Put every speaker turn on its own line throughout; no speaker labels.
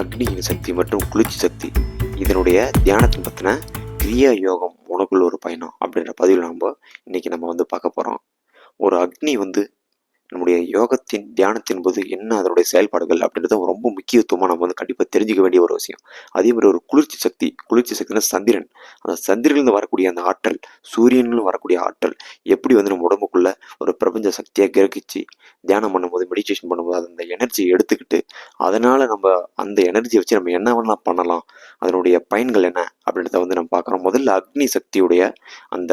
அக்னியின் சக்தி மற்றும் குளிர்ச்சி சக்தி இதனுடைய தியானத்தை பற்றின கிரியா யோகம் உனக்குள்ள ஒரு பயணம் அப்படின்ற பதிவில் நம்ம இன்றைக்கி நம்ம வந்து பார்க்க போகிறோம் ஒரு அக்னி வந்து நம்முடைய யோகத்தின் தியானத்தின் போது என்ன அதனுடைய செயல்பாடுகள் அப்படின்றத ரொம்ப முக்கியத்துவமாக நம்ம வந்து கண்டிப்பாக தெரிஞ்சிக்க வேண்டிய ஒரு விஷயம் அதே மாதிரி ஒரு குளிர்ச்சி சக்தி குளிர்ச்சி சக்தினா சந்திரன் அந்த சந்திரன்லேருந்து வரக்கூடிய அந்த ஆற்றல் சூரியன்ல வரக்கூடிய ஆற்றல் எப்படி வந்து நம்ம உடம்புக்குள்ள ஒரு பிரபஞ்ச சக்தியாக கிரகிச்சு தியானம் பண்ணும்போது மெடிடேஷன் பண்ணும்போது அந்த எனர்ஜியை எடுத்துக்கிட்டு அதனால் நம்ம அந்த எனர்ஜியை வச்சு நம்ம என்ன வேணால் பண்ணலாம் அதனுடைய பயன்கள் என்ன அப்படின்றத வந்து நம்ம பார்க்குறோம் முதல்ல அக்னி சக்தியுடைய அந்த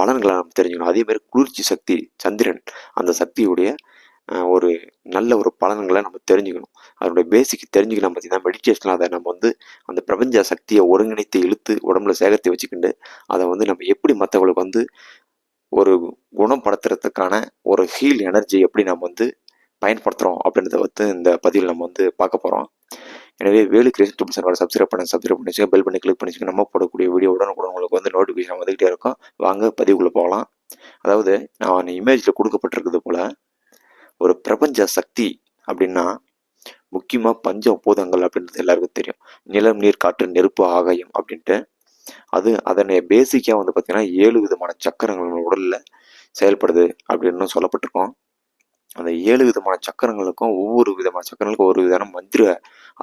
பலன்களை நாம் தெரிஞ்சுக்கணும் அதேமாதிரி குளிர்ச்சி சக்தி சந்திரன் அந்த சக்தியுடைய ஒரு நல்ல ஒரு பலன்களை நம்ம தெரிஞ்சுக்கணும் அதனுடைய பேசிக் நம்ம பார்த்தீங்கன்னா மெடிடேஷனில் அதை நம்ம வந்து அந்த பிரபஞ்ச சக்தியை ஒருங்கிணைத்து இழுத்து உடம்புல சேகரித்து வச்சுக்கிண்டு அதை வந்து நம்ம எப்படி மற்றவங்களுக்கு வந்து ஒரு குணப்படுத்துறதுக்கான ஒரு ஹீல் எனர்ஜி எப்படி நம்ம வந்து பயன்படுத்துகிறோம் அப்படின்றத வந்து இந்த பதிவில் நம்ம வந்து பார்க்க போகிறோம் எனவே Velu creation tube channel subscribe பண்ண சப்ஸ்கிரைப் பண்ணிச்சுங்க பெல் பண்ணி கிளிக் பண்ணி நம்ம போடக்கூடிய வீடியோ உடனே உங்களுக்கு வந்து நோட்டிஃபிகேஷன் வந்துகிட்டே இருக்கும் வாங்க பதிவுக்குள்ளே போகலாம் அதாவது நான் இமேஜில் கொடுக்கப்பட்டிருக்கிறது போல் ஒரு பிரபஞ்ச சக்தி அப்படின்னா முக்கியமாக பஞ்ச பூதங்கள் அப்படின்றது எல்லாருக்கும் தெரியும் நிலம் நீர் காற்று நெருப்பு ஆகாயம் அப்படின்ட்டு அது அதனை பேசிக்காக வந்து பார்த்திங்கன்னா ஏழு விதமான சக்கரங்கள் உடலில் செயல்படுது அப்படின்னு சொல்லப்பட்டிருக்கோம் அந்த ஏழு விதமான சக்கரங்களுக்கும் ஒவ்வொரு விதமான சக்கரங்களுக்கும் ஒவ்வொரு விதமான மந்திர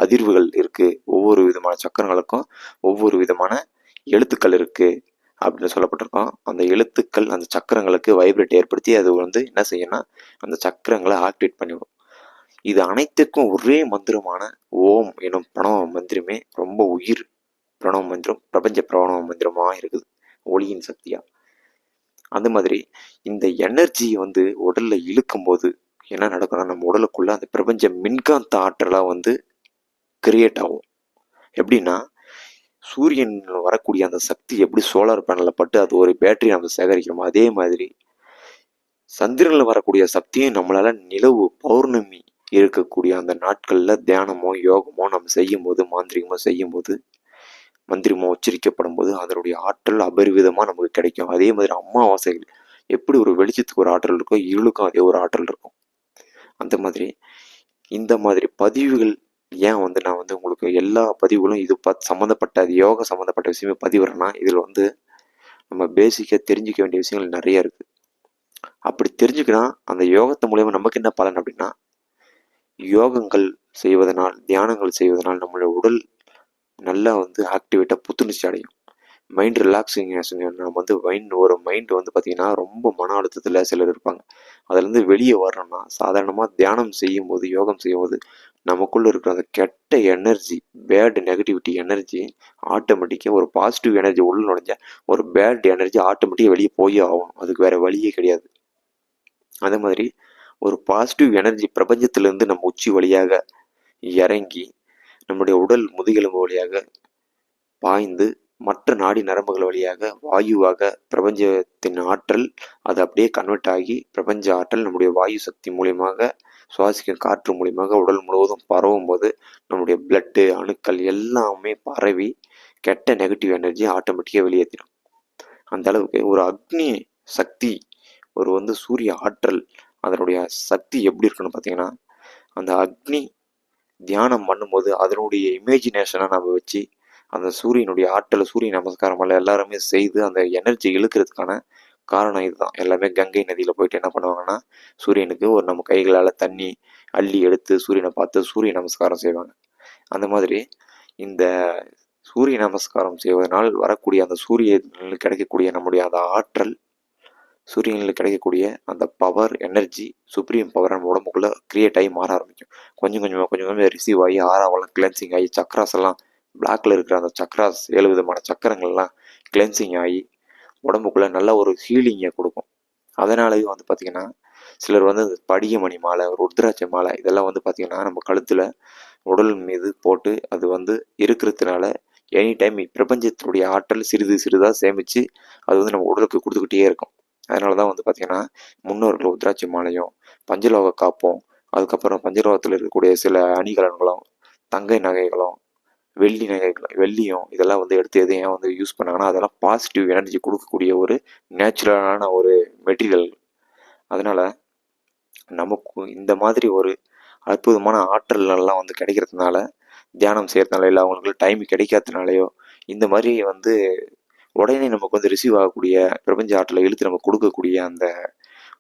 அதிர்வுகள் இருக்குது ஒவ்வொரு விதமான சக்கரங்களுக்கும் ஒவ்வொரு விதமான எழுத்துக்கள் இருக்குது அப்படின்னு சொல்லப்பட்டிருக்கோம் அந்த எழுத்துக்கள் அந்த சக்கரங்களுக்கு வைப்ரேட் ஏற்படுத்தி அது வந்து என்ன செய்யணும்னா அந்த சக்கரங்களை ஆக்டிவேட் பண்ணிவிடும் இது அனைத்துக்கும் ஒரே மந்திரமான ஓம் எனும் பிரணவ மந்திரமே ரொம்ப உயிர் பிரணவ மந்திரம் பிரபஞ்ச பிரணவ மந்திரமாக இருக்குது ஒளியின் சக்தியாக அந்த மாதிரி இந்த எனர்ஜியை வந்து உடலில் இழுக்கும் போது என்ன நடக்கும்னா நம்ம உடலுக்குள்ளே அந்த பிரபஞ்ச மின்காந்த ஆற்றலாக வந்து கிரியேட் ஆகும் எப்படின்னா சூரியனில் வரக்கூடிய அந்த சக்தி எப்படி சோலார் பேனலில் பட்டு அது ஒரு பேட்டரி நம்ம சேகரிக்கிறோமோ அதே மாதிரி சந்திரனில் வரக்கூடிய சக்தியும் நம்மளால் நிலவு பௌர்ணமி இருக்கக்கூடிய அந்த நாட்களில் தியானமோ யோகமோ நம்ம செய்யும் போது மாந்திரிகமோ செய்யும் போது மந்திரமோ உச்சரிக்கப்படும் போது அதனுடைய ஆற்றல் அபரிவிதமாக நமக்கு கிடைக்கும் அதே மாதிரி அம்மாவாசைகள் எப்படி ஒரு வெளிச்சத்துக்கு ஒரு ஆற்றல் இருக்கோ இருளுக்கும் அதே ஒரு ஆற்றல் இருக்கும் அந்த மாதிரி இந்த மாதிரி பதிவுகள் ஏன் வந்து நான் வந்து உங்களுக்கு எல்லா பதிவுகளும் இது ப சம்மந்தப்பட்ட அது யோகா சம்மந்தப்பட்ட விஷயமே பதிவுறேன்னா இதில் வந்து நம்ம பேசிக்காக தெரிஞ்சிக்க வேண்டிய விஷயங்கள் நிறைய இருக்குது அப்படி தெரிஞ்சுக்கினா அந்த யோகத்தை மூலயமா நமக்கு என்ன பலன் அப்படின்னா யோகங்கள் செய்வதனால் தியானங்கள் செய்வதனால் நம்மளுடைய உடல் நல்லா வந்து ஆக்டிவேட்டாக புத்துணர்ச்சி அடையும் மைண்ட் ரிலாக்ஸிங்கேஷன் நம்ம வந்து மைண்ட் ஒரு மைண்ட் வந்து பார்த்திங்கன்னா ரொம்ப மன அழுத்தத்தில் சிலர் இருப்பாங்க அதுலேருந்து வெளியே வரணும்னா சாதாரணமாக தியானம் செய்யும் போது யோகம் செய்யும் போது நமக்குள்ளே இருக்கிற அந்த கெட்ட எனர்ஜி பேட் நெகட்டிவிட்டி எனர்ஜி ஆட்டோமேட்டிக்காக ஒரு பாசிட்டிவ் எனர்ஜி உள்ள நுழைஞ்சா ஒரு பேட் எனர்ஜி ஆட்டோமேட்டிக்காக வெளியே போய் ஆகணும் அதுக்கு வேறு வழியே கிடையாது அதே மாதிரி ஒரு பாசிட்டிவ் எனர்ஜி பிரபஞ்சத்திலேருந்து நம்ம உச்சி வழியாக இறங்கி நம்முடைய உடல் முதுகெலும்பு வழியாக பாய்ந்து மற்ற நாடி நரம்புகள் வழியாக வாயுவாக பிரபஞ்சத்தின் ஆற்றல் அது அப்படியே கன்வெர்ட் ஆகி பிரபஞ்ச ஆற்றல் நம்முடைய வாயு சக்தி மூலியமாக சுவாசிக்கும் காற்று மூலியமாக உடல் முழுவதும் பரவும் போது நம்முடைய பிளட்டு அணுக்கள் எல்லாமே பரவி கெட்ட நெகட்டிவ் எனர்ஜி ஆட்டோமேட்டிக்காக வெளியேற்றிடும் அந்த அளவுக்கு ஒரு அக்னி சக்தி ஒரு வந்து சூரிய ஆற்றல் அதனுடைய சக்தி எப்படி இருக்குன்னு பார்த்தீங்கன்னா அந்த அக்னி தியானம் பண்ணும்போது அதனுடைய இமேஜினேஷனை நம்ம வச்சு அந்த சூரியனுடைய ஆற்றல் சூரிய நமஸ்காரம் எல்லாம் எல்லாருமே செய்து அந்த எனர்ஜி இழுக்கிறதுக்கான காரணம் இதுதான் எல்லாமே கங்கை நதியில் போயிட்டு என்ன பண்ணுவாங்கன்னா சூரியனுக்கு ஒரு நம்ம கைகளால் தண்ணி அள்ளி எடுத்து சூரியனை பார்த்து சூரிய நமஸ்காரம் செய்வாங்க அந்த மாதிரி இந்த சூரிய நமஸ்காரம் செய்வதனால் வரக்கூடிய அந்த சூரியனில் கிடைக்கக்கூடிய நம்முடைய அந்த ஆற்றல் சூரியனில் கிடைக்கக்கூடிய அந்த பவர் எனர்ஜி சுப்ரீம் பவர் நம்ம உடம்புக்குள்ளே க்ரியேட் ஆகி மாற ஆரம்பிக்கும் கொஞ்சம் கொஞ்சமாக கொஞ்சம் கொஞ்சமாக ரிசீவ் ஆகி ஆறாவெல்லாம் கிளென்சிங் ஆகி சக்ராஸ் எல்லாம் பிளாக்ல இருக்கிற அந்த சக்கராஸ் ஏழு விதமான சக்கரங்கள்லாம் கிளென்சிங் ஆகி உடம்புக்குள்ளே நல்ல ஒரு ஹீலிங்கை கொடுக்கும் அதனாலேயும் வந்து பார்த்திங்கன்னா சிலர் வந்து அந்த படிகமணி மாலை ருத்ராட்ச மாலை இதெல்லாம் வந்து பார்த்திங்கன்னா நம்ம கழுத்தில் உடல் மீது போட்டு அது வந்து இருக்கிறதுனால எனி டைம் பிரபஞ்சத்தினுடைய ஆற்றல் சிறிது சிறிதாக சேமித்து அது வந்து நம்ம உடலுக்கு கொடுத்துக்கிட்டே இருக்கும் அதனால தான் வந்து பார்த்திங்கன்னா முன்னோர்கள் உத்ராட்சி மாலையும் பஞ்சலோக காப்போம் அதுக்கப்புறம் பஞ்சலோகத்தில் இருக்கக்கூடிய சில அணிகலன்களும் தங்கை நகைகளும் வெள்ளி நகைகள் வெள்ளியும் இதெல்லாம் வந்து எடுத்து எதையும் வந்து யூஸ் பண்ணாங்கன்னா அதெல்லாம் பாசிட்டிவ் எனர்ஜி கொடுக்கக்கூடிய ஒரு நேச்சுரலான ஒரு மெட்டீரியல் அதனால் நமக்கு இந்த மாதிரி ஒரு அற்புதமான ஆற்றல்லாம் வந்து கிடைக்கிறதுனால தியானம் செய்கிறதுனால இல்லை அவங்களுக்கு டைம் கிடைக்காதனாலையோ இந்த மாதிரி வந்து உடனே நமக்கு வந்து ரிசீவ் ஆகக்கூடிய பிரபஞ்ச ஆற்றலை இழுத்து நமக்கு கொடுக்கக்கூடிய அந்த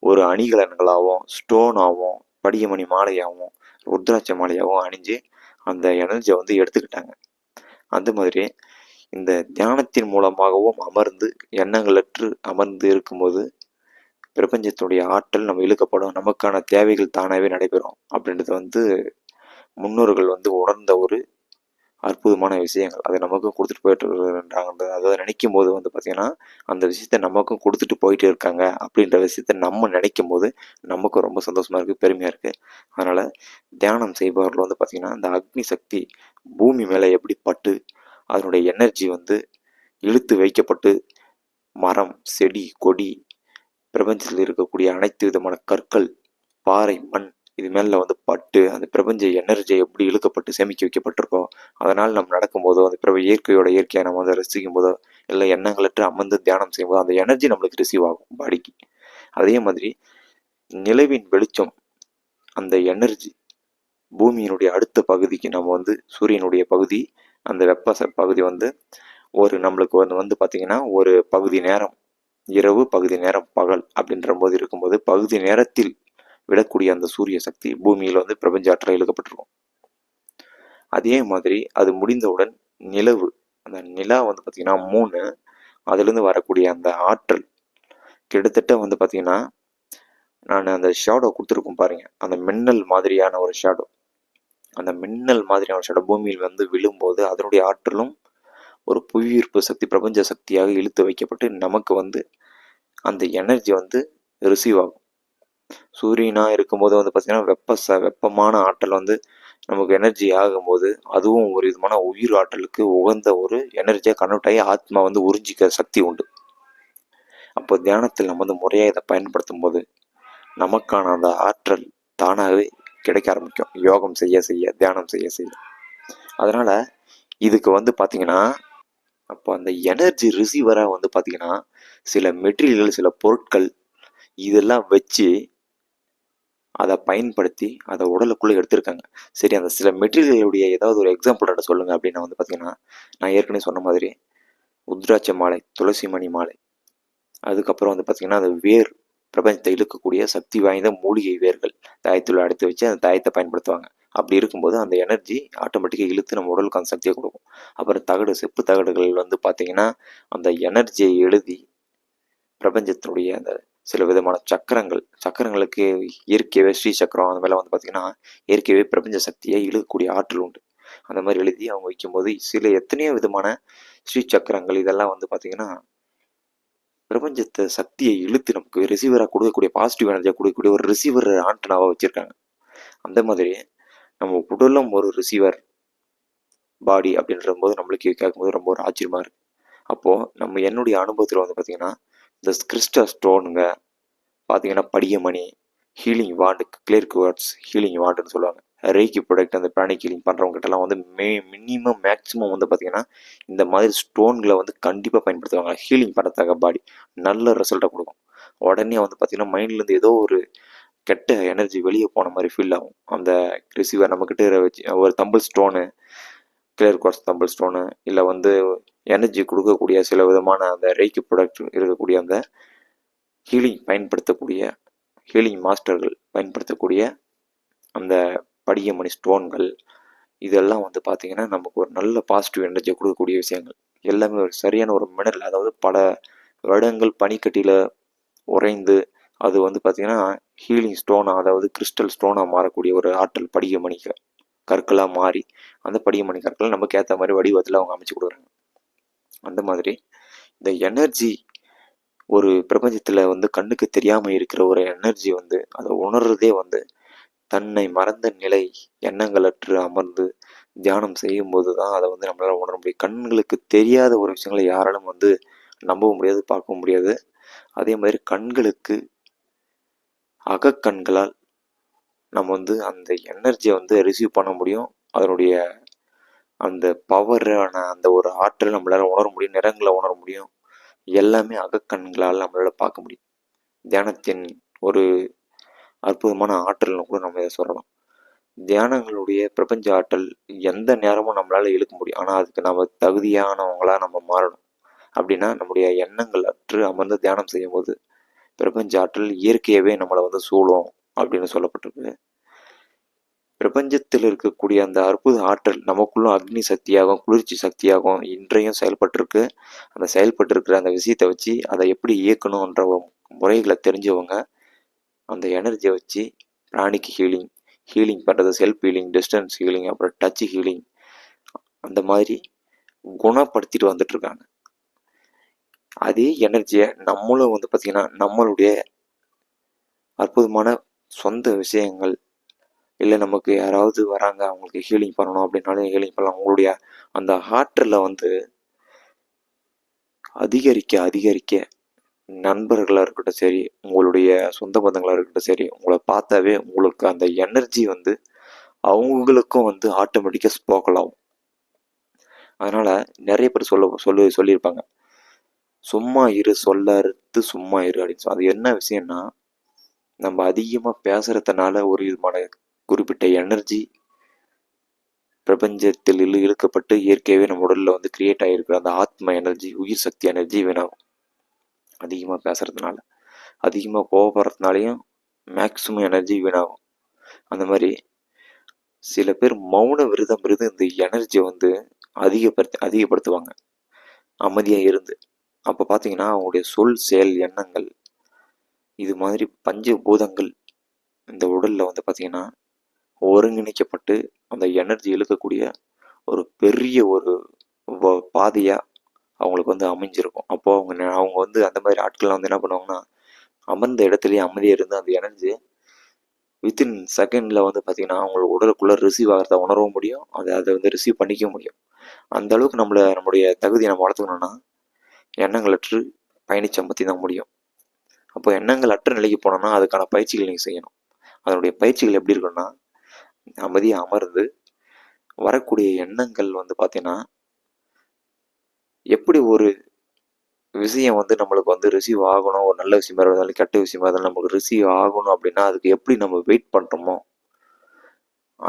ஒரு அணிகலன்களாகவும் ஸ்டோனாகவும் படியமணி மாலையாகவும் ருத்ராட்ச மாலையாகவும் அணிஞ்சு அந்த எனர்ஜியை வந்து எடுத்துக்கிட்டாங்க அந்த மாதிரி இந்த தியானத்தின் மூலமாகவும் அமர்ந்து எண்ணங்களற்று அமர்ந்து இருக்கும்போது பிரபஞ்சத்துடைய ஆற்றல் நம்ம இழுக்கப்படும் நமக்கான தேவைகள் தானாகவே நடைபெறும் அப்படின்றது வந்து முன்னோர்கள் வந்து உணர்ந்த ஒரு அற்புதமான விஷயங்கள் அதை நமக்கும் கொடுத்துட்டு போயிட்டு இருக்காங்க அதை நினைக்கும் போது வந்து பார்த்திங்கன்னா அந்த விஷயத்த நமக்கும் கொடுத்துட்டு போயிட்டு இருக்காங்க அப்படின்ற விஷயத்த நம்ம நினைக்கும் போது நமக்கும் ரொம்ப சந்தோஷமாக இருக்குது பெருமையாக இருக்குது அதனால் தியானம் செய்பவர்கள் வந்து பார்த்திங்கன்னா அந்த அக்னி சக்தி பூமி மேலே எப்படி பட்டு அதனுடைய எனர்ஜி வந்து இழுத்து வைக்கப்பட்டு மரம் செடி கொடி பிரபஞ்சத்தில் இருக்கக்கூடிய அனைத்து விதமான கற்கள் பாறை மண் இது மேலே வந்து பட்டு அந்த பிரபஞ்ச எனர்ஜி எப்படி இழுக்கப்பட்டு சேமிக்க வைக்கப்பட்டிருக்கோ அதனால் நம்ம நடக்கும்போதோ அந்த பிரப இயற்கையோட இயற்கையை நம்ம வந்து ரசிக்கும் போதோ இல்லை எண்ணங்களற்று அமர்ந்து தியானம் செய்யும்போது அந்த எனர்ஜி நம்மளுக்கு ரிசீவ் ஆகும் பாடிக்கு அதே மாதிரி நிலவின் வெளிச்சம் அந்த எனர்ஜி பூமியினுடைய அடுத்த பகுதிக்கு நம்ம வந்து சூரியனுடைய பகுதி அந்த வெப்ப பகுதி வந்து ஒரு நம்மளுக்கு வந்து வந்து பார்த்திங்கன்னா ஒரு பகுதி நேரம் இரவு பகுதி நேரம் பகல் அப்படின்ற போது இருக்கும்போது பகுதி நேரத்தில் விடக்கூடிய அந்த சூரிய சக்தி பூமியில் வந்து பிரபஞ்ச ஆற்றல் இழுக்கப்பட்டிருக்கும் அதே மாதிரி அது முடிந்தவுடன் நிலவு அந்த நிலா வந்து பார்த்தீங்கன்னா மூணு அதுலேருந்து வரக்கூடிய அந்த ஆற்றல் கிட்டத்தட்ட வந்து பார்த்திங்கன்னா நான் அந்த ஷேடோ கொடுத்துருக்கோம் பாருங்கள் அந்த மின்னல் மாதிரியான ஒரு ஷேடோ அந்த மின்னல் மாதிரியான ஒரு ஷேடோ பூமியில் வந்து விழும்போது அதனுடைய ஆற்றலும் ஒரு புவியீர்ப்பு சக்தி பிரபஞ்ச சக்தியாக இழுத்து வைக்கப்பட்டு நமக்கு வந்து அந்த எனர்ஜி வந்து ரிசீவ் ஆகும் சூரியனாக இருக்கும்போது வந்து பார்த்திங்கன்னா வெப்ப ச வெப்பமான ஆற்றல் வந்து நமக்கு எனர்ஜி ஆகும்போது அதுவும் ஒரு விதமான உயிர் ஆற்றலுக்கு உகந்த ஒரு எனர்ஜியாக கன்வெர்ட் ஆகி ஆத்மா வந்து உறிஞ்சிக்க சக்தி உண்டு அப்போ தியானத்தில் நம்ம வந்து முறையாக இதை பயன்படுத்தும் போது நமக்கான அந்த ஆற்றல் தானாகவே கிடைக்க ஆரம்பிக்கும் யோகம் செய்ய செய்ய தியானம் செய்ய செய்ய அதனால் இதுக்கு வந்து பார்த்திங்கன்னா அப்போ அந்த எனர்ஜி ரிசீவராக வந்து பார்த்திங்கன்னா சில மெட்டீரியல்கள் சில பொருட்கள் இதெல்லாம் வச்சு அதை பயன்படுத்தி அதை உடலுக்குள்ளே எடுத்திருக்காங்க சரி அந்த சில மெட்டீரியல்களுடைய ஏதாவது ஒரு எக்ஸாம்பிள் ரெண்டு சொல்லுங்கள் அப்படின்னா வந்து பார்த்திங்கன்னா நான் ஏற்கனவே சொன்ன மாதிரி உத்ராட்ச மாலை துளசி மணி மாலை அதுக்கப்புறம் வந்து பார்த்திங்கன்னா அந்த வேர் பிரபஞ்சத்தை இழுக்கக்கூடிய சக்தி வாய்ந்த மூலிகை வேர்கள் தாயத்தில் அடுத்து வச்சு அந்த தாயத்தை பயன்படுத்துவாங்க அப்படி இருக்கும்போது அந்த எனர்ஜி ஆட்டோமேட்டிக்காக இழுத்து நம்ம உடலுக்கு அந்த சக்தியை கொடுக்கும் அப்புறம் தகடு செப்பு தகடுகள் வந்து பார்த்திங்கன்னா அந்த எனர்ஜியை எழுதி பிரபஞ்சத்தினுடைய அந்த சில விதமான சக்கரங்கள் சக்கரங்களுக்கு இயற்கையவே ஸ்ரீ சக்கரம் அந்த மாதிரிலாம் வந்து பார்த்திங்கன்னா இயற்கையவே பிரபஞ்ச சக்தியை இழுக்கக்கூடிய ஆற்றல் உண்டு அந்த மாதிரி எழுதி அவங்க வைக்கும்போது சில எத்தனையோ விதமான ஸ்ரீ சக்கரங்கள் இதெல்லாம் வந்து பார்த்தீங்கன்னா பிரபஞ்சத்தை சக்தியை இழுத்து நமக்கு ரிசீவராக கொடுக்கக்கூடிய பாசிட்டிவ் எனர்ஜியாக கொடுக்கக்கூடிய ஒரு ரிசீவர் ஆண்டனாவாக வச்சுருக்காங்க அந்த மாதிரி நம்ம உடலும் ஒரு ரிசீவர் பாடி அப்படின்ற போது நம்மளுக்கு கேட்கும்போது ரொம்ப ஒரு ஆச்சரியமாக இருக்குது அப்போது நம்ம என்னுடைய அனுபவத்தில் வந்து பார்த்திங்கன்னா இந்த கிறிஸ்டல் ஸ்டோனுங்க பார்த்தீங்கன்னா படியமணி healing wand clear quartz healing வாண்டுன்னு சொல்லுவாங்க ரேக்கி ப்ராடக்ட் அந்த பிராணி ஹீலிங் பண்ணுறவங்ககிட்டலாம் வந்து மே மினிமம் மேக்ஸிமம் வந்து பார்த்திங்கன்னா இந்த மாதிரி ஸ்டோன்களை வந்து கண்டிப்பாக பயன்படுத்துவாங்க ஹீலிங் பண்ணுறதுக்காக பாடி நல்ல ரிசல்ட்டை கொடுக்கும் உடனே வந்து பார்த்திங்கன்னா மைண்ட்லேருந்து ஏதோ ஒரு கெட்ட எனர்ஜி வெளியே போன மாதிரி ஃபீல் ஆகும் அந்த ரிசீவர் நம்மக்கிட்ட வச்சு ஒரு tumble stone clear quartz tumble stone இல்லை வந்து எனர்ஜி கொடுக்கக்கூடிய சில விதமான அந்த ரேக்கி ப்ராடக்ட் இருக்கக்கூடிய அந்த ஹீலிங் பயன்படுத்தக்கூடிய ஹீலிங் மாஸ்டர்கள் பயன்படுத்தக்கூடிய அந்த படிகமணி ஸ்டோன்கள் இதெல்லாம் வந்து பார்த்திங்கன்னா நமக்கு ஒரு நல்ல பாசிட்டிவ் எனர்ஜியை கொடுக்கக்கூடிய விஷயங்கள் எல்லாமே ஒரு சரியான ஒரு மினரல் அதாவது பல வருடங்கள் பனிக்கட்டியில் உறைந்து அது வந்து பார்த்திங்கன்னா ஹீலிங் ஸ்டோனாக அதாவது கிறிஸ்டல் ஸ்டோனாக மாறக்கூடிய ஒரு ஆற்றல் படிகமணி கற்களாக மாறி அந்த படிகமணி கற்கள் நமக்கு ஏற்ற மாதிரி வடிவத்தில் அவங்க அமைச்சு கொடுக்குறாங்க அந்த மாதிரி இந்த எனர்ஜி ஒரு பிரபஞ்சத்தில் வந்து கண்ணுக்கு தெரியாமல் இருக்கிற ஒரு எனர்ஜி வந்து அதை உணர்றதே வந்து தன்னை மறந்த நிலை எண்ணங்களற்று அமர்ந்து தியானம் செய்யும்போது தான் அதை வந்து நம்மளால் உணர முடியும் கண்களுக்கு தெரியாத ஒரு விஷயங்களை யாராலும் வந்து நம்பவும் முடியாது பார்க்கவும் முடியாது அதே மாதிரி கண்களுக்கு அகக்கண்களால் நம்ம வந்து அந்த எனர்ஜியை வந்து ரிசீவ் பண்ண முடியும் அதனுடைய அந்த பவரான அந்த ஒரு ஆற்றல் நம்மளால் உணர முடியும் நிறங்களை உணர முடியும் எல்லாமே அகக்கண்களால் நம்மளால் பார்க்க முடியும் தியானத்தின் ஒரு அற்புதமான ஆற்றல்னு கூட நம்ம இதை சொல்லலாம் தியானங்களுடைய பிரபஞ்ச ஆற்றல் எந்த நேரமும் நம்மளால் இழுக்க முடியும் ஆனால் அதுக்கு நம்ம தகுதியானவங்களாக நம்ம மாறணும் அப்படின்னா நம்முடைய எண்ணங்கள் அற்று அமர்ந்து தியானம் செய்யும்போது பிரபஞ்ச ஆற்றல் இயற்கையவே நம்மளை வந்து சூழும் அப்படின்னு சொல்லப்பட்டிருக்கு பிரபஞ்சத்தில் இருக்கக்கூடிய அந்த அற்புத ஆற்றல் நமக்குள்ளும் அக்னி சக்தியாகவும் குளிர்ச்சி சக்தியாகவும் இன்றையும் செயல்பட்டிருக்கு அந்த செயல்பட்டுருக்கிற அந்த விஷயத்தை வச்சு அதை எப்படி இயக்கணுன்ற முறைகளை தெரிஞ்சவங்க அந்த எனர்ஜியை வச்சு ராணிக்கு ஹீலிங் ஹீலிங் பண்ணுறது செல்ஃப் ஹீலிங் டிஸ்டன்ஸ் ஹீலிங் அப்புறம் டச் ஹீலிங் அந்த மாதிரி குணப்படுத்திட்டு வந்துட்டுருக்காங்க அதே எனர்ஜியை நம்மளும் வந்து பார்த்திங்கன்னா நம்மளுடைய அற்புதமான சொந்த விஷயங்கள் இல்லை நமக்கு யாராவது வராங்க அவங்களுக்கு ஹீலிங் பண்ணணும் அப்படின்னாலும் ஹீலிங் பண்ணலாம் அவங்களுடைய அந்த ஹார்ட்டில் வந்து அதிகரிக்க அதிகரிக்க நண்பர்களாக இருக்கட்டும் சரி உங்களுடைய சொந்த பந்தங்களாக இருக்கட்டும் சரி உங்களை பார்த்தாவே உங்களுக்கு அந்த எனர்ஜி வந்து அவங்களுக்கும் வந்து ஆட்டோமேட்டிக்காக ஸ்போக்கலாகும் அதனால் நிறைய பேர் சொல்ல சொல்லி சொல்லியிருப்பாங்க சும்மா இரு சொல்லறுத்து சும்மா இரு அப்படின்னு அது என்ன விஷயம்னா நம்ம அதிகமாக பேசுகிறதுனால ஒரு விதமான குறிப்பிட்ட எனர்ஜி பிரபஞ்சத்தில் இழு இழுக்கப்பட்டு இயற்கையாகவே நம்ம உடலில் வந்து கிரியேட் ஆகிருக்கிற அந்த ஆத்ம எனர்ஜி உயிர் சக்தி எனர்ஜி வேணாகும் அதிகமாக பேசுகிறதுனால அதிகமாக கோவப்படுறதுனாலையும் மேக்ஸிமம் எனர்ஜி வீணாகும் அந்த மாதிரி சில பேர் மௌன விரதம் இருந்து இந்த எனர்ஜியை வந்து அதிகப்படுத்த அதிகப்படுத்துவாங்க அமைதியாக இருந்து அப்போ பார்த்தீங்கன்னா அவங்களுடைய சொல் செயல் எண்ணங்கள் இது மாதிரி பஞ்ச பூதங்கள் இந்த உடலில் வந்து பார்த்திங்கன்னா ஒருங்கிணைக்கப்பட்டு அந்த எனர்ஜி இழுக்கக்கூடிய ஒரு பெரிய ஒரு பாதையாக அவங்களுக்கு வந்து அமைஞ்சிருக்கும் அப்போது அவங்க அவங்க வந்து அந்த மாதிரி ஆட்கள்லாம் வந்து என்ன பண்ணுவாங்கன்னா அமர்ந்த இடத்துலயே அமைதியாக இருந்து அந்த எனர்ஜி வித்தின் செகண்டில் வந்து பார்த்திங்கன்னா அவங்களுக்கு உடலுக்குள்ளே ரிசீவ் ஆகிறத உணரவும் முடியும் அதை அதை வந்து ரிசீவ் பண்ணிக்க முடியும் அந்த அளவுக்கு நம்மளை நம்மளுடைய தகுதியை நம்ம வளர்த்துக்கணும்னா எண்ணங்கள் அற்று பயணிச்ச பற்றி தான் முடியும் அப்போ எண்ணங்கள் அற்ற நிலைக்கு போனோம்னா அதுக்கான பயிற்சிகள் நீங்கள் செய்யணும் அதனுடைய பயிற்சிகள் எப்படி இருக்குன்னா அமைதியாக அமர்ந்து வரக்கூடிய எண்ணங்கள் வந்து பார்த்தீங்கன்னா எப்படி ஒரு விஷயம் வந்து நம்மளுக்கு வந்து ரிசீவ் ஆகணும் ஒரு நல்ல விஷயமா இருந்தாலும் கெட்ட விஷயமா இருந்தாலும் நம்மளுக்கு ரிசீவ் ஆகணும் அப்படின்னா அதுக்கு எப்படி நம்ம வெயிட் பண்ணுறோமோ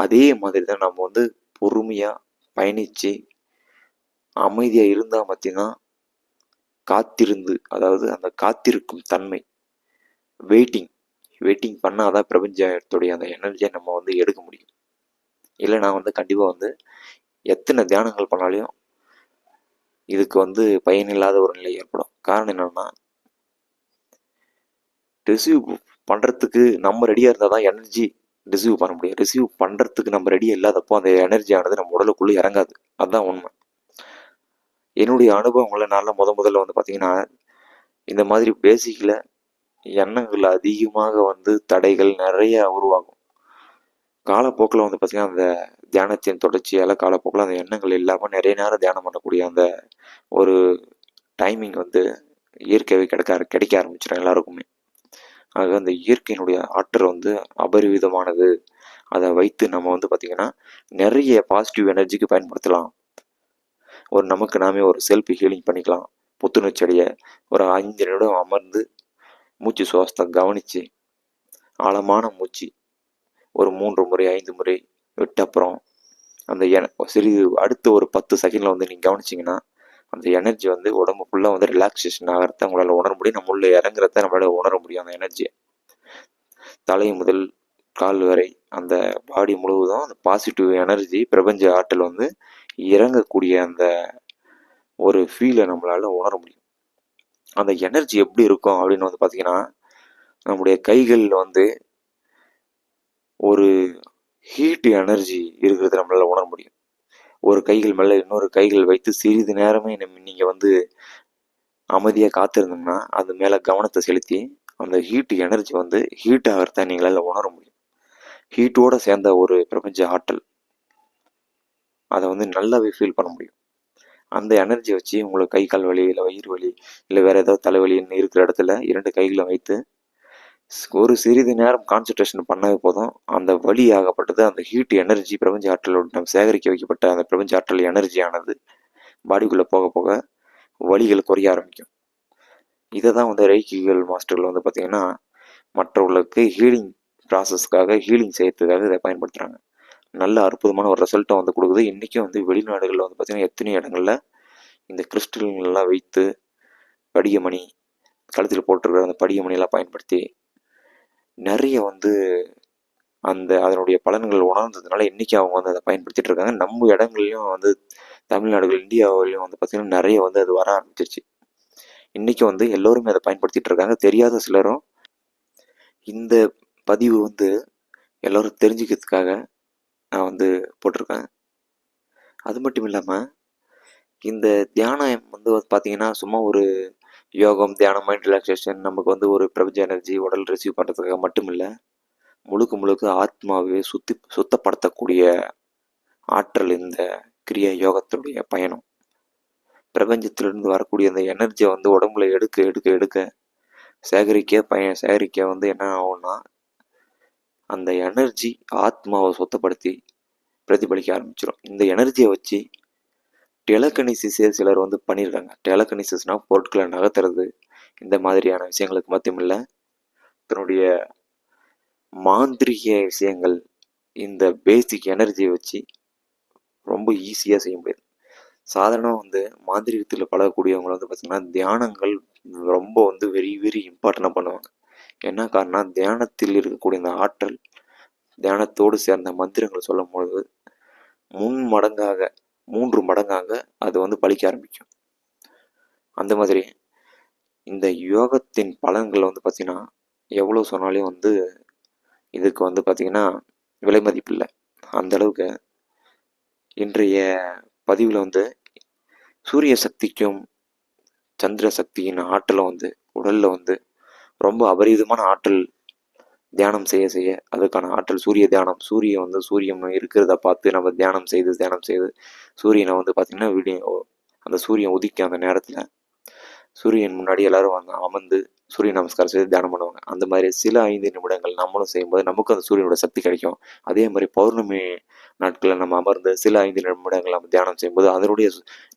அதே மாதிரி தான் நம்ம வந்து பொறுமையாக பயணித்து அமைதியாக இருந்தால் பார்த்தீங்கன்னா காத்திருந்து அதாவது அந்த காத்திருக்கும் தன்மை வெயிட்டிங் வெயிட்டிங் பண்ணால் தான் பிரபஞ்சத்துடைய அந்த எனர்ஜியை நம்ம வந்து எடுக்க முடியும் இல்லை நான் வந்து கண்டிப்பாக வந்து எத்தனை தியானங்கள் பண்ணாலையும் இதுக்கு வந்து பயனில்லாத ஒரு நிலை ஏற்படும் காரணம் என்னென்னா ரிசீவ் பண்ணுறதுக்கு நம்ம ரெடியாக இருந்தால் தான் எனர்ஜி ரிசீவ் பண்ண முடியும் ரிசீவ் பண்ணுறதுக்கு நம்ம ரெடியாக இல்லாதப்போ அந்த எனர்ஜியானது நம்ம உடலுக்குள்ளே இறங்காது அதுதான் உண்மை என்னுடைய அனுபவங்களை நல்லா முத முதல்ல வந்து பார்த்திங்கன்னா இந்த மாதிரி பேசிக்கில் எண்ணங்கள் அதிகமாக வந்து தடைகள் நிறைய உருவாகும் காலப்போக்கில் வந்து பார்த்திங்கன்னா அந்த தியானத்தின் தொடர்ச்சியால் காலப்போக்கில் அந்த எண்ணங்கள் இல்லாமல் நிறைய நேரம் தியானம் பண்ணக்கூடிய அந்த ஒரு டைமிங் வந்து இயற்கையாகவே கிடைக்க கிடைக்க ஆரம்பிச்சிடும் எல்லாருக்குமே ஆக அந்த இயற்கையினுடைய ஆற்றல் வந்து அபரிவிதமானது அதை வைத்து நம்ம வந்து பார்த்திங்கன்னா நிறைய பாசிட்டிவ் எனர்ஜிக்கு பயன்படுத்தலாம் ஒரு நமக்கு நாமே ஒரு செல்ஃபி ஹீலிங் பண்ணிக்கலாம் புத்துணர்ச்சி ஒரு அஞ்சு நிமிடம் அமர்ந்து மூச்சு சுவாசத்தை கவனித்து ஆழமான மூச்சு ஒரு மூன்று முறை ஐந்து முறை விட்ட அப்புறம் அந்த என சிறிது அடுத்த ஒரு பத்து செகண்டில் வந்து நீங்கள் கவனிச்சிங்கன்னா அந்த எனர்ஜி வந்து உடம்பு ஃபுல்லாக வந்து ரிலாக்ஸேஷன் ஆகிறத உங்களால் உணர முடியும் நம்ம உள்ள இறங்குறத நம்மளால் உணர முடியும் அந்த எனர்ஜியை தலை முதல் கால் வரை அந்த பாடி முழுவதும் அந்த பாசிட்டிவ் எனர்ஜி பிரபஞ்ச ஆற்றல் வந்து இறங்கக்கூடிய அந்த ஒரு ஃபீலை நம்மளால் உணர முடியும் அந்த எனர்ஜி எப்படி இருக்கும் அப்படின்னு வந்து பார்த்தீங்கன்னா நம்முடைய கைகளில் வந்து ஒரு ஹீட் எனர்ஜி இருக்கிறது நம்மளால் உணர முடியும் ஒரு கைகள் மேலே இன்னொரு கைகள் வைத்து சிறிது நேரமே நீங்கள் வந்து அமைதியாக காத்திருந்தோம்னா அது மேலே கவனத்தை செலுத்தி அந்த ஹீட் எனர்ஜி வந்து ஹீட் ஆகிறத நீங்களால் உணர முடியும் ஹீட்டோடு சேர்ந்த ஒரு பிரபஞ்ச ஆற்றல் அதை வந்து நல்லாவே ஃபீல் பண்ண முடியும் அந்த எனர்ஜி வச்சு உங்களுக்கு கை கால் வலி இல்லை வயிறு வலி இல்லை வேறு ஏதோ தலைவலின்னு இருக்கிற இடத்துல இரண்டு கைகளை வைத்து ஒரு சிறிது நேரம் கான்சன்ட்ரேஷன் பண்ணவே போதும் அந்த ஆகப்பட்டது அந்த ஹீட் எனர்ஜி பிரபஞ்ச ஆற்றல் நம்ம சேகரிக்க வைக்கப்பட்ட அந்த பிரபஞ்ச ஆற்றல் எனர்ஜியானது பாடிக்குள்ளே போக போக வழிகள் குறைய ஆரம்பிக்கும் இதை தான் வந்து ரைக்கிகள் மாஸ்டர்கள் வந்து பார்த்திங்கன்னா மற்றவர்களுக்கு ஹீலிங் ப்ராசஸ்க்காக ஹீலிங் செய்யறதுக்காக இதை பயன்படுத்துகிறாங்க நல்ல அற்புதமான ஒரு ரிசல்ட்டை வந்து கொடுக்குது இன்றைக்கும் வந்து வெளிநாடுகளில் வந்து பார்த்திங்கன்னா எத்தனை இடங்களில் இந்த கிறிஸ்டல்கள்லாம் வைத்து படிகமணி கழுத்தில் போட்டிருக்கிற அந்த படிகமணியெல்லாம் பயன்படுத்தி நிறைய வந்து அந்த அதனுடைய பலன்கள் உணர்ந்ததுனால இன்றைக்கி அவங்க வந்து அதை பயன்படுத்திகிட்டு இருக்காங்க நம்ம இடங்கள்லையும் வந்து தமிழ்நாடுகள் இந்தியாவிலையும் வந்து பார்த்திங்கன்னா நிறைய வந்து அது வர ஆரம்பிச்சிருச்சு இன்றைக்கி வந்து எல்லோருமே அதை பயன்படுத்திகிட்டு இருக்காங்க தெரியாத சிலரும் இந்த பதிவு வந்து எல்லோரும் தெரிஞ்சுக்கிறதுக்காக நான் வந்து போட்டிருக்கேன் அது மட்டும் இல்லாமல் இந்த தியானம் வந்து பார்த்தீங்கன்னா சும்மா ஒரு யோகம் தியானம் மைண்ட் ரிலாக்ஸேஷன் நமக்கு வந்து ஒரு பிரபஞ்ச எனர்ஜி உடல் ரிசீவ் பண்ணுறதுக்காக மட்டும் இல்லை முழுக்க முழுக்க ஆத்மாவே சுத்தி சுத்தப்படுத்தக்கூடிய ஆற்றல் இந்த கிரியா யோகத்தினுடைய பயணம் பிரபஞ்சத்திலிருந்து வரக்கூடிய அந்த எனர்ஜியை வந்து உடம்புல எடுக்க எடுக்க எடுக்க சேகரிக்க பயன் சேகரிக்க வந்து என்ன ஆகும்னா அந்த எனர்ஜி ஆத்மாவை சுத்தப்படுத்தி பிரதிபலிக்க ஆரம்பிச்சிடும் இந்த எனர்ஜியை வச்சு டெலகனிசிஸே சிலர் வந்து பண்ணியிருக்காங்க டெலகனிசிஸ்னால் பொருட்களை நகர்த்துறது இந்த மாதிரியான விஷயங்களுக்கு மட்டுமில்லை தன்னுடைய மாந்திரிக விஷயங்கள் இந்த பேசிக் எனர்ஜியை வச்சு ரொம்ப ஈஸியாக செய்ய முடியாது சாதாரணமாக வந்து மாந்திரிகத்தில் பழகக்கூடியவங்களை வந்து பார்த்திங்கன்னா தியானங்கள் ரொம்ப வந்து வெரி வெரி இம்பார்ட்டண்ட்டாக பண்ணுவாங்க என்ன காரணம் தியானத்தில் இருக்கக்கூடிய இந்த ஆற்றல் தியானத்தோடு சேர்ந்த மந்திரங்கள் சொல்லும் பொழுது முன் மடங்காக மூன்று மடங்காக அது வந்து பழிக்க ஆரம்பிக்கும் அந்த மாதிரி இந்த யோகத்தின் பலன்கள் வந்து பார்த்திங்கன்னா எவ்வளோ சொன்னாலையும் வந்து இதுக்கு வந்து பார்த்திங்கன்னா விலை மதிப்பில்லை அந்தளவுக்கு இன்றைய பதிவில் வந்து சூரிய சக்திக்கும் சந்திர சக்தியின் ஆற்றலை வந்து உடலில் வந்து ரொம்ப அபரிதமான ஆற்றல் தியானம் செய்ய செய்ய அதுக்கான ஆற்றல் சூரிய தியானம் சூரியன் வந்து சூரியன் இருக்கிறத பார்த்து நம்ம தியானம் செய்து தியானம் செய்து சூரியனை வந்து பார்த்திங்கன்னா விடிய அந்த சூரியன் உதிக்கும் அந்த நேரத்தில் சூரியன் முன்னாடி எல்லாரும் வந்து அமர்ந்து சூரிய நமஸ்காரம் செய்து தியானம் பண்ணுவாங்க அந்த மாதிரி சில ஐந்து நிமிடங்கள் நம்மளும் செய்யும்போது நமக்கு அந்த சூரியனோட சக்தி கிடைக்கும் அதே மாதிரி பௌர்ணமி நாட்களில் நம்ம அமர்ந்து சில ஐந்து நிமிடங்கள் நம்ம தியானம் செய்யும்போது அதனுடைய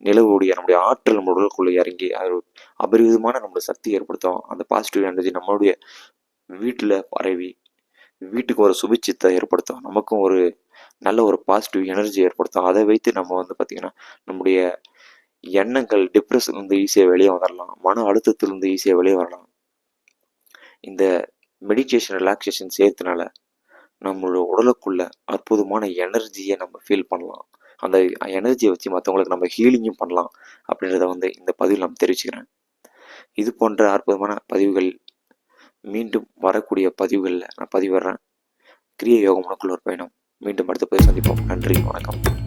நிலவுடைய நம்முடைய ஆற்றல் நம்ம உடலுக்குள்ளே இறங்கி அது அபரிவிதமான நம்மளுடைய சக்தி ஏற்படுத்தும் அந்த பாசிட்டிவ் எனர்ஜி நம்மளுடைய வீட்டில் பரவி வீட்டுக்கு ஒரு சுபிச்சித்தை ஏற்படுத்தும் நமக்கும் ஒரு நல்ல ஒரு பாசிட்டிவ் எனர்ஜி ஏற்படுத்தும் அதை வைத்து நம்ம வந்து பார்த்திங்கன்னா நம்முடைய எண்ணங்கள் டிப்ரெஷன்லேருந்து ஈஸியாக வெளியே வந்துடலாம் மன அழுத்தத்திலேருந்து ஈஸியாக வெளியே வரலாம் இந்த மெடிடேஷன் ரிலாக்ஸேஷன் சேர்த்தனால நம்மளோட உடலுக்குள்ள அற்புதமான எனர்ஜியை நம்ம ஃபீல் பண்ணலாம் அந்த எனர்ஜியை வச்சு மற்றவங்களுக்கு நம்ம ஹீலிங்கும் பண்ணலாம் அப்படின்றத வந்து இந்த பதிவில் நம்ம தெரிவிச்சுக்கிறேன் இது போன்ற அற்புதமான பதிவுகள் மீண்டும் வரக்கூடிய பதிவுகளில் நான் பதிவிடுறேன் கிரிய யோகம் உனக்குள்ள ஒரு பயணம் மீண்டும் அடுத்த போய் சந்திப்போம் நன்றி வணக்கம்